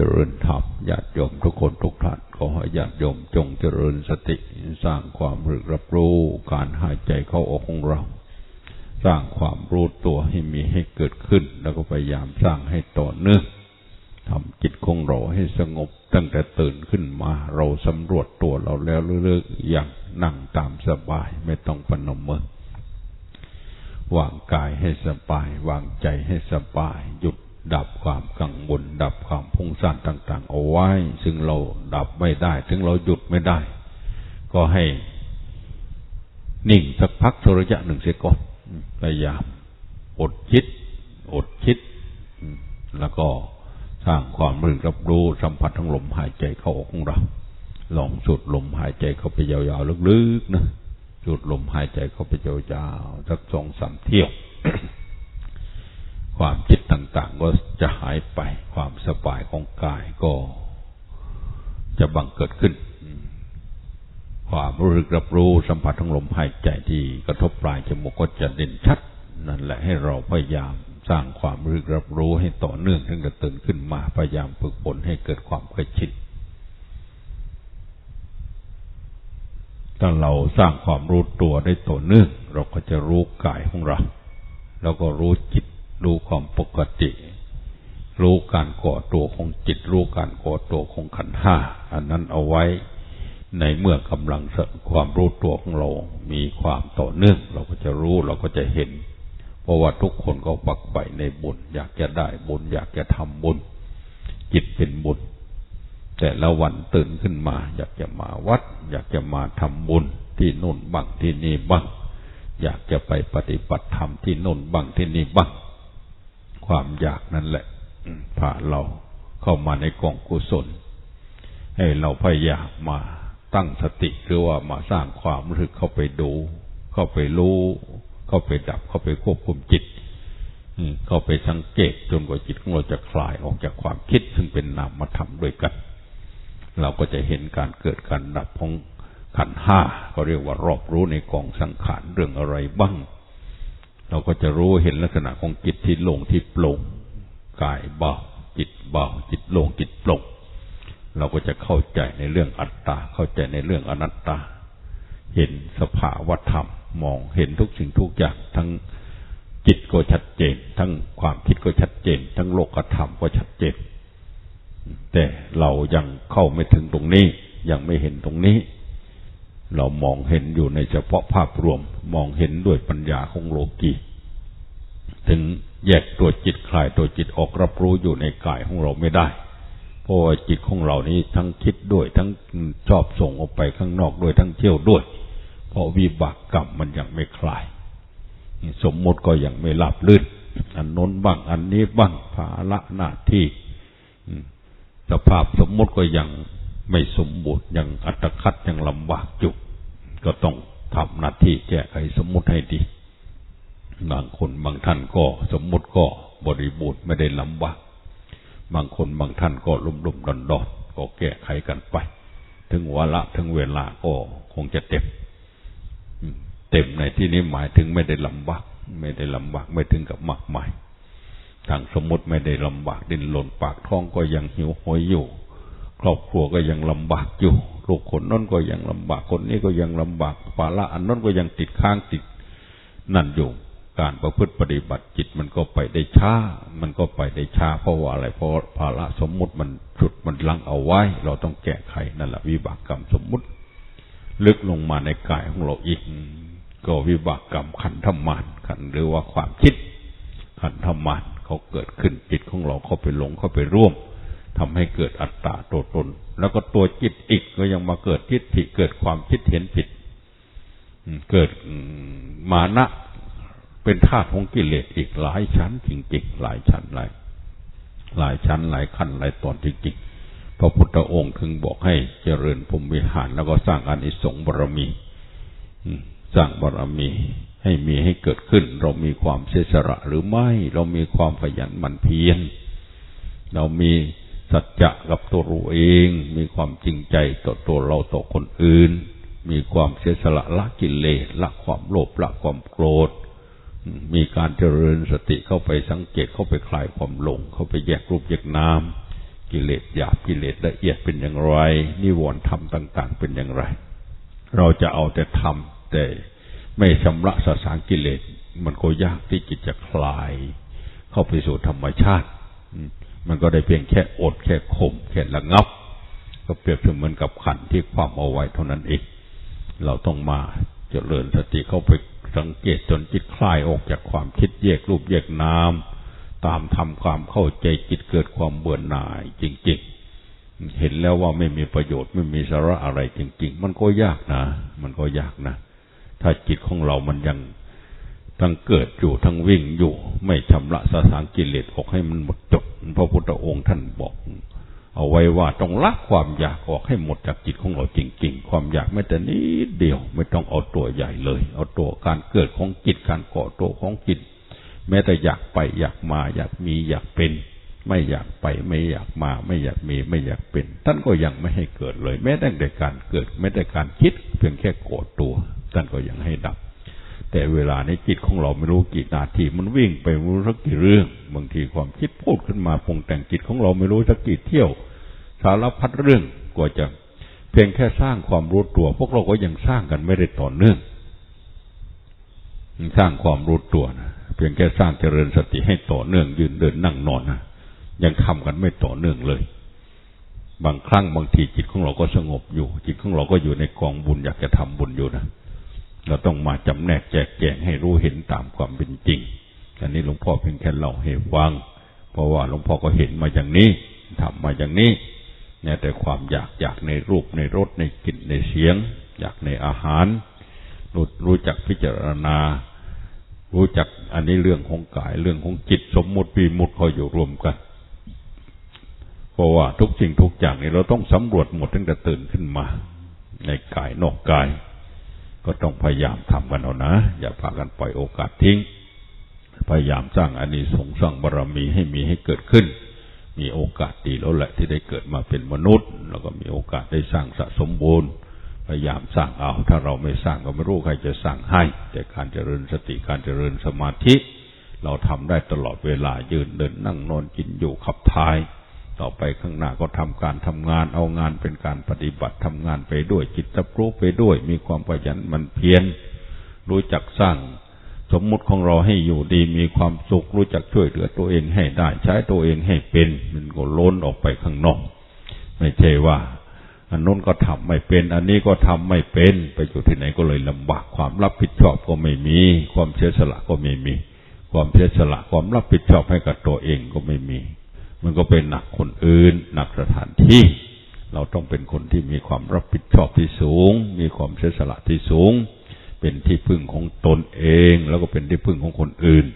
เจริญธรรมญาติโยมทุกคนทุกท่านขอให้ญาติโยมจงเจริญสติสร้างความรึกรับรู้การหายใจเข้าออกของเรา สร้างความรู้ตัวให้มีให้เกิดขึ้น แล้วก็พยายามสร้างให้ต่อเนื่องทำจิตของเราให้สงบตั้งแต่ตื่นขึ้นมา เราสำรวจตัวเราแล้วเลือกอย่างนั่งตามสบายไม่ต้องปนมมือวางกายให้สบาย วางใจให้สบาย หยุด ดับความกังวลดับความพุ่งซ่นต่าง ๆ เอาไว้ ซึ่งเราดับไม่ได้ ถึงเราหยุดไม่ได้ ก็ให้นิ่งสักพักสักระยะหนึ่งเสียก่อนพยายามอดคิด อดคิด แล้วก็สร้างความรึกรับรู้สัมผัสทั้งลมหายใจเข้าออกของเรา ลองสูดลมหายใจเข้าไปยาวๆลึกๆนะสูดลมหายใจเข้าไปยาวๆสักสองสามเที่ยว ความคิดต่างๆ ก็จะหายไป ความสบายของกายก็จะบังเกิดขึ้น ความรู้สึกรับรู้สัมผัสทั้งลมหายใจที่กระทบปลายจมูกก็จะเด่นชัด นั่นแหละให้เราพยายามสร้างความรู้สึกรับรู้ให้ต่อเนื่องถึงจะตื่นขึ้นมาพยายามฝึกฝนให้เกิดความเคยชินถ้าเราสร้างความรู้ตัวได้ต่อเนื่อง เราก็จะรู้กายของเรา แล้วก็รู้จิต รู้ความปกติ รู้การก่อตัวของจิต รู้การก่อตัวของขันห้า อันนั้นเอาไว้ในเมื่อกำลังความรู้ตัวของเรา มีความต่อเนื่อง เราก็จะรู้เราก็จะเห็น เพราะว่าทุกคนก็ปักใฝ่ในบุญ อยากจะได้บุญ อยากจะทำบุญ จิตเป็นบุญ แต่ละวันตื่นขึ้นมา อยากจะมาวัด อยากจะมาทำบุญที่นู่นบ้างที่นี่บ้าง อยากจะไปปฏิบัติธรรมที่นู่นบ้างที่นี่บ้าง ความอยากนั่นแหละพาเราเข้ามาในกองกุศล ให้เราพยายามมาตั้งสติหรือว่ามาสร้างความรู้สึกเข้าไปดู เข้าไปรู้ เข้าไปดับ เข้าไปควบคุมจิตเข้าไปสังเกตจนกว่าจิตของเราจะคลายออกจากความคิดซึ่งเป็นนามธรรมด้วยกัน เราก็จะเห็นการเกิดการดับของขันห้าเขาเรียกว่ารอบรู้ในกองสังขารเรื่องอะไรบ้าง เราก็จะรู้เห็นลักษณะของจิตที่โล่งที่โปร่งกายเบาจิตเบาจิตโล่งจิตโปร่งเราก็จะเข้าใจในเรื่องอัตตา เข้าใจในเรื่องอนัตตา เห็นสภาวธรรม มองเห็นทุกสิ่งทุกอย่างทั้งจิตก็ชัดเจน ทั้งความคิดก็ชัดเจน ทั้งโลกธรรมก็ชัดเจน แต่เรายังเข้าไม่ถึงตรงนี้ ยังไม่เห็นตรงนี้ เรามองเห็นอยู่ในเฉพาะภาพรวม มองเห็นด้วยปัญญาของโลกีถึงแยกตัวจิตคลายตัวจิตออกรับรู้อยู่ในกายของเราไม่ได้ เพราะว่าจิตของเรานี้ทั้งคิดด้วย ทั้งชอบส่งออกไปข้างนอกด้วยทั้งเที่ยวด้วย เพราะวิบากกรรมมันยังไม่คลาย สมมติก็ยังไม่หลับลื่นอันน้นบ้างอันนี้บ้างภาระหน้าที่สภาพสมมติก็ยัง ไม่สมบูรณ์ยังอัตคัดยังลำบากอยู่ก็ต้องทำหน้าที่แก้ไขสมมติให้ดีบางคนบางท่านก็สมมติก็บริบูรณ์ไม่ได้ลำบากบางคนบางท่านก็ลุ่มลุ่มดอนดอนก็แก้ไขกันไป ถึงวาระถึงเวลาก็คงจะเต็มเต็มในที่นี้หมายถึงไม่ได้ลำบากไม่ได้ลำบากไม่ถึงกับมากมายทางสมมติไม่ได้ลำบากดินหล่นปากท้องก็ยังหิวโหยอยู่ ครอบครัวก็ยังลำบากอยู่ ลูกคนนั้นก็ยังลำบากคนนี้ก็ยังลำบากภาระอันนั้นก็ยังติดค้างติดนั่นอยู่การประพฤติปฏิบัติจิตมันก็ไปได้ช้า มันก็ไปได้ช้าเพราะว่าอะไร เพราะภาระสมมุติมันจุดมันลังเอาไว้ เราต้องแก้ไขนั่นแหละวิบากกรรมสมมุติ ลึกลงมาในกายของเราอีก ก็วิบากกรรมขันธมานขันหรือว่าความคิดขันธมานเขาเกิดขึ้นจิตของเราเข้าไปหลงเข้าไปร่วม ทำให้เกิดอัตตาตัวตน แล้วก็ตัวจิตอีกก็ยังมาเกิดทิฏฐิเกิดความคิดเห็นผิด เกิดมานะเป็นธาตุของกิเลสอีกหลายชั้นจริงๆหลายชั้นหลายหลายชั้นหลายขั้นหลายตอนจริงๆพระพุทธองค์ถึงบอกให้เจริญพรมวิหารแล้วก็สร้างอานิสงส์บารมีสร้างบารมีให้มีให้เกิดขึ้น เรามีความเสียสละหรือไม่ เรามีความขยันหมั่นเพียรเรามี สัจจะกับตัวเราเอง มีความจริงใจต่อตัวเราต่อคนอื่น มีความเสียสละละกิเลสละความโลภละความโกรธ มีการเจริญสติเข้าไปสังเกตเข้าไปคลายความหลง เข้าไปแยกรูปแยกนามกิเลสหยาบกิเลสละเอียดเป็นอย่างไร นิวรณ์ธรรมต่าง ๆ เป็นอย่างไร เราจะเอาแต่ทำแต่ไม่ชำระสสารกิเลส มันก็ยากที่จิตจะคลาย เข้าไปสู่ธรรมชาติ มันก็ได้เพียงแค่อดแค่ข่มแค่ระงับ ก็เปรียบเสมือนกับขันที่ความเอาไว้เท่านั้นเอง เราต้องมาเจริญสติเข้าไปสังเกตจนจิตคลายออกจากความคิดแยกรูปแยกนามตามทำความเข้าใจจิตเกิดความเบื่อหน่าย จริง ๆ เห็นแล้วว่าไม่มีประโยชน์ไม่มีสาระอะไรจริง ๆ มันก็ยากนะ มันก็ยากนะ ถ้าจิตของเรามันยังทั้งเกิดอยู่ทั้งวิ่งอยู่ ไม่ชำระสสารกิเลสออกให้มันหมดจด พระพุทธองค์ท่านบอก เอาไว้ว่าต้องละความอยากออกให้หมดจากจิตของเราจริง ๆ ความอยากไม่แต่นิดเดียวไม่ต้องเอาตัวใหญ่เลย เอาตัวการเกิดของจิตการก่อตัวของจิต แม้แต่อยากไปอยากมาอยากมีอยากเป็น ไม่อยากไปไม่อยากมา ไม่อยากมีไม่อยากเป็น ท่านก็ยังไม่ให้เกิดเลย แม้แต่การเกิดแม้แต่การคิด เพียงแค่โกรธตัว ท่านก็ยังให้ดับ แต่เวลาในจิตของเราไม่รู้กี่นาทีมันวิ่งไปไม่รู้สักกี่เรื่อง บางทีความคิดพูดขึ้นมาปรุงแต่งจิตของเราไม่รู้สักกี่เที่ยว สารพัดเรื่องกว่าจะเพียงแค่สร้างความรู้ตัว พวกเราก็ยังสร้างกันไม่ได้ต่อเนื่องสร้างความรู้ตัวนะเพียงแค่สร้างเจริญสติให้ต่อเนื่อง ยืนเดินนั่งนอนนะยังทำกันไม่ต่อเนื่องเลย บางครั้งบางทีจิตของเราก็สงบอยู่ จิตของเราก็อยู่ในกองบุญอยากจะทำบุญอยู่นะ เราต้องมาจำแนกแจกแจงให้รู้เห็นตามความเป็นจริง อันนี้หลวงพ่อเพียงแค่เล่าให้ฟัง เพราะว่าหลวงพ่อก็เห็นมาอย่างนี้ทำมาอย่างนี้เนี่ยแต่ความอยากอยากในรูปในรสในกลิ่นในเสียง อยากในอาหาร รู้รู้จักพิจารณา รู้จักอันนี้เรื่องของกายเรื่องของจิตสมมุติปีมุดเขาอยู่รวมกัน เพราะว่าทุกสิ่งทุกอย่างนี่เราต้องสำรวจหมดตั้งแต่ตื่นขึ้นมา ในกายนอกกาย ก็ต้องพยายามทำกันเอานะ อย่าพากันปล่อยโอกาสทิ้ง พยายามสร้างอานิสงส์สร้างบารรมีให้มีให้เกิดขึ้น มีโอกาสดีแล้วแหละที่ได้เกิดมาเป็นมนุษย์ แล้วก็มีโอกาสได้สร้างสะสมบูรณ์พยายามสร้างเอา ถ้าเราไม่สร้างก็ไม่รู้ใครจะสร้างให้ แต่การเจริญสติการเจริญสมาธิ เราทำได้ตลอดเวลายืนเดินนั่งนอนกินอยู่ขับถ่าย ต่อไปข้างหน้าก็ทำการทำงาน เอางานเป็นการปฏิบัติทำงานไปด้วยจิตตะปรู้ไปด้วย มีความขยันมันเพียรรู้จักสร้างสมมุติของเราให้อยู่ดีมีความสุขรู้จักช่วยเหลือตัวเองให้ได้ใช้ตัวเองให้เป็น มันก็ล้นออกไปข้างนอก ไม่ใช่ว่า อันนู้นก็ทำไม่เป็น อันนี้ก็ทำไม่เป็นไปอยู่ที่ไหนก็เลยลำบากความรับผิดชอบก็ไม่มี ความเสียสละก็ไม่มี ความเสียสละความรับผิดชอบให้กับตัวเองก็ไม่มี มันก็เป็นหนักคนอื่น หนักสถานที่ เราต้องเป็นคนที่มีความรับผิดชอบที่สูง มีความเสียสละที่สูง เป็นที่พึ่งของตนเอง แล้วก็เป็นที่พึ่งของคนอื่น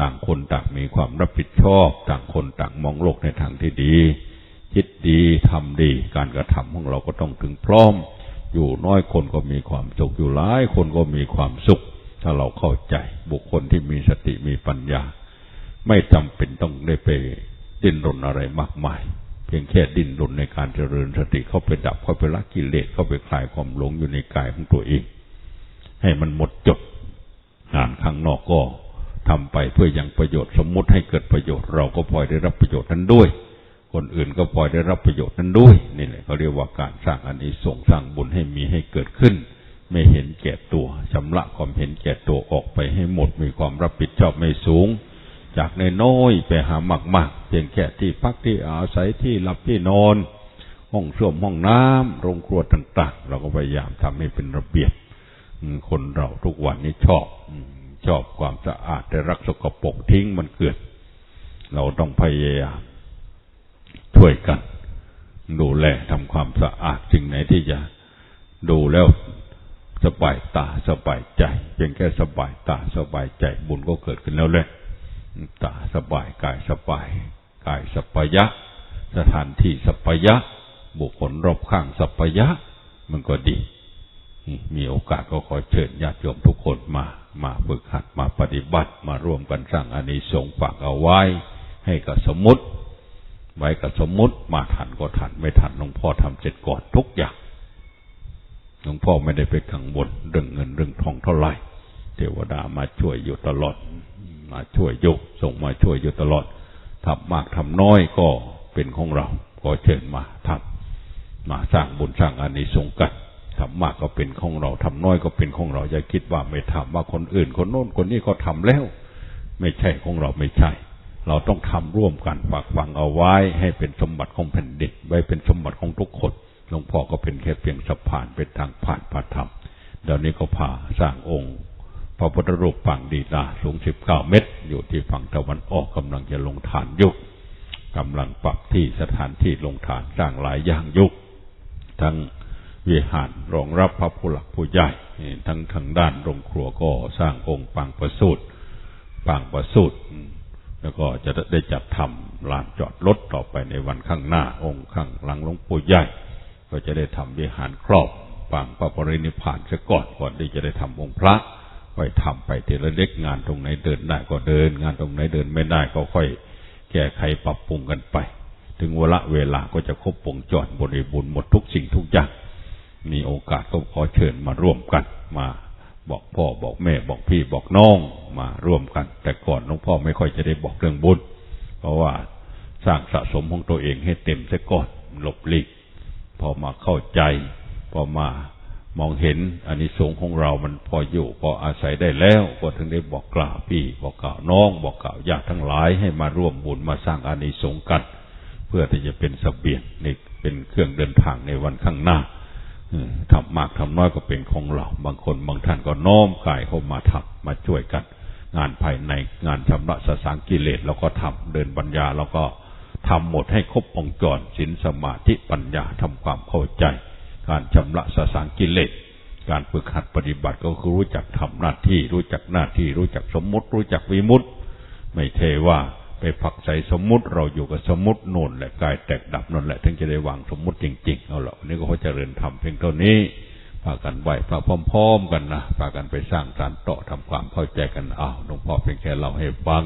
ต่างคนต่างมีความรับผิดชอบ ต่างคนต่างมองโลกในทางที่ดี คิดดีทำดี การกระทำของเราก็ต้องถึงพร้อม อยู่น้อยคนก็มีความสุขอยู่หลายคนก็มีความสุข ถ้าเราเข้าใจบุคคลที่มีสติมีปัญญา ไม่จำเป็นต้องได้ไป ดิ้นรนอะไรมากมาย เพียงแค่ดิ้นรนในการเจริญสติเข้าไปดับเข้าไปละกิเลสเข้าไปคลายความหลงอยู่ในกายของตัวเอง ให้มันหมดจดงานข้างนอกก็ทำไปเพื่อยังประโยชน์สมมุติให้เกิดประโยชน์เราก็พลอยได้รับประโยชน์นั้นด้วย คนอื่นก็พลอยได้รับประโยชน์นั้นด้วยนี่แหละเขาเรียกว่าการสร้างอานิสงส์สร้างบุญให้มีให้เกิดขึ้น ไม่เห็นแก่ตัวชำระความเห็นแก่ตัวออกไปให้หมดมีความรับผิดชอบไม่สูง จากในน้อยไปหามากๆเพียงแค่ที่พักที่อาศัยที่หลับที่นอน ห้องส้วมห้องน้ำโรงครัวต่าง ๆ เราก็พยายามทำให้เป็นระเบียบคนเราทุกวันนี้ชอบชอบความสะอาดแต่รักสกปรกทิ้งมันเกิด เราต้องพยายามช่วยกัน ดูแลทำความสะอาดสิ่งไหนที่จะดูแล้วสบายตาสบายใจเพียงแค่สบายตาสบายใจบุญก็เกิดขึ้นแล้วแหละ ตาสบายกายสบายกายสัปยะ สถานที่สัปยะ บุคคลรอบข้างสัปยะ มันก็ดี มีโอกาสก็ขอเชิญญาติโยมทุกคนมา มาฝึกหัดมาปฏิบัติมาร่วมกันสร้างอานิสงส์ฝากเอาไว้ ให้กับสมมติไว้กับสมมติมาทันก็ทันไม่ทันหลวงพ่อทำเสร็จก่อนทุกอย่างหลวงพ่อไม่ได้ไปกังวลเรื่องเงินเรื่องทองเท่าไหร่ เทวดามาช่วยอยู่ตลอด มาช่วยยก ส่งมาช่วยอยู่ตลอดทำมากทำน้อยก็เป็นของเรา ก็เชิญมาทำมาสร้างบุญสร้างอานิสงส์กันทำมากก็เป็นของเราทำน้อยก็เป็นของเราอย่าคิดว่าไม่ทำว่าคนอื่น คนโน้นคนนี้ก็ทำแล้ว ไม่ใช่ของเราไม่ใช่ เราต้องทำร่วมกันฝากฝังเอาไว้ ให้เป็นสมบัติของแผ่นดินไว้เป็นสมบัติของทุกคนหลวงพ่อก็เป็นแค่เพียงสะพานเป็นทางผ่านพระธรรมเดี๋ยวนี้ก็พาสร้างองค์ ระพุทธรูปปังดีลาสูงสิบเก้าเมตร อยู่ที่ฝั่งตะวันออกกำลังจะลงฐานยุกกำลังปรับที่สถานที่ลงฐานสร้างหลายอย่างยุกทั้งวิหารรองรับพระผู้หลักผู้ใหญ่ทั้งทางด้านโรงครัวก็สร้างองค์ปังประสูตรปังประสูตรแล้วก็จะได้จัดทำลานจอดรถต่อไปในวันข้างหน้า องค์ข้างหลังหลวงปู่ใหญ่ ก็จะได้ทำวิหารครอบปางพระปรินิพานซะก่อนก่อนที่จะได้ทำองค์พระ ไว้ทำไปทีละเล็กงานตรงไหนเดินได้ก็เดิน งานตรงไหนเดินไม่ได้ก็ค่อย แก้ไขปรับปรุงกันไป ถึงเวลาเวลาก็จะครบวงจรบริบูรณ์หมดทุกสิ่งทุกอย่าง มีโอกาสก็ขอเชิญมาร่วมกันมาบอกพ่อบอกแม่บอกพี่บอกน้องมาร่วมกัน แต่ก่อนหลวงพ่อไม่ค่อยจะได้บอกเรื่องบุญเพราะว่าสร้างสะสมของตัวเองให้เต็มซะก่อนหลบหลีกพอมาเข้าใจ พอมา มองเห็นอันนี้สงของเรามันพออยู่พออาศัยได้แล้วก็ถึงได้บอกกล่าวพี่ บอกกล่าวน้อง บอกกล่าวญาติทั้งหลายให้มาร่วมบุญมาสร้างอานิสงส์กัน เพื่อที่จะเป็นสเบียงนี่เป็นเครื่องเดินทางในวันข้างหน้าทำมากทำน้อยก็เป็นของเรา บางคนบางท่านก็น้อมกายเข้ามาทำมาช่วยกัน งานภายในงานชำระสสางกิเลสเราก็ทำเดินปัญญาเราก็ทำหมดให้ครบองค์กรศีลสมาธิปัญญาทำความเข้าใจ การชำระสสางกิเลสการฝึกหัดปฏิบัติก็คือรู้จักทำหน้าที่ รู้จักหน้าที่ รู้จักสมมุติ รู้จักวิมุตติไม่เทว่าไปผักใส่สมมุติ เราอยู่กับสมมุติโน่นแหละกายแตกดับนั่นแหละถึงจะได้วางสมมุติจริงๆเอาละนี่ก็เขาเจริญธรรมเพียงเท่านี้พากันไหวพาพร้อมๆกันนะพากันไปสร้างสารต่อทำความเข้าใจกันเอาหลวงพ่อเพียงแค่เราให้ฟัง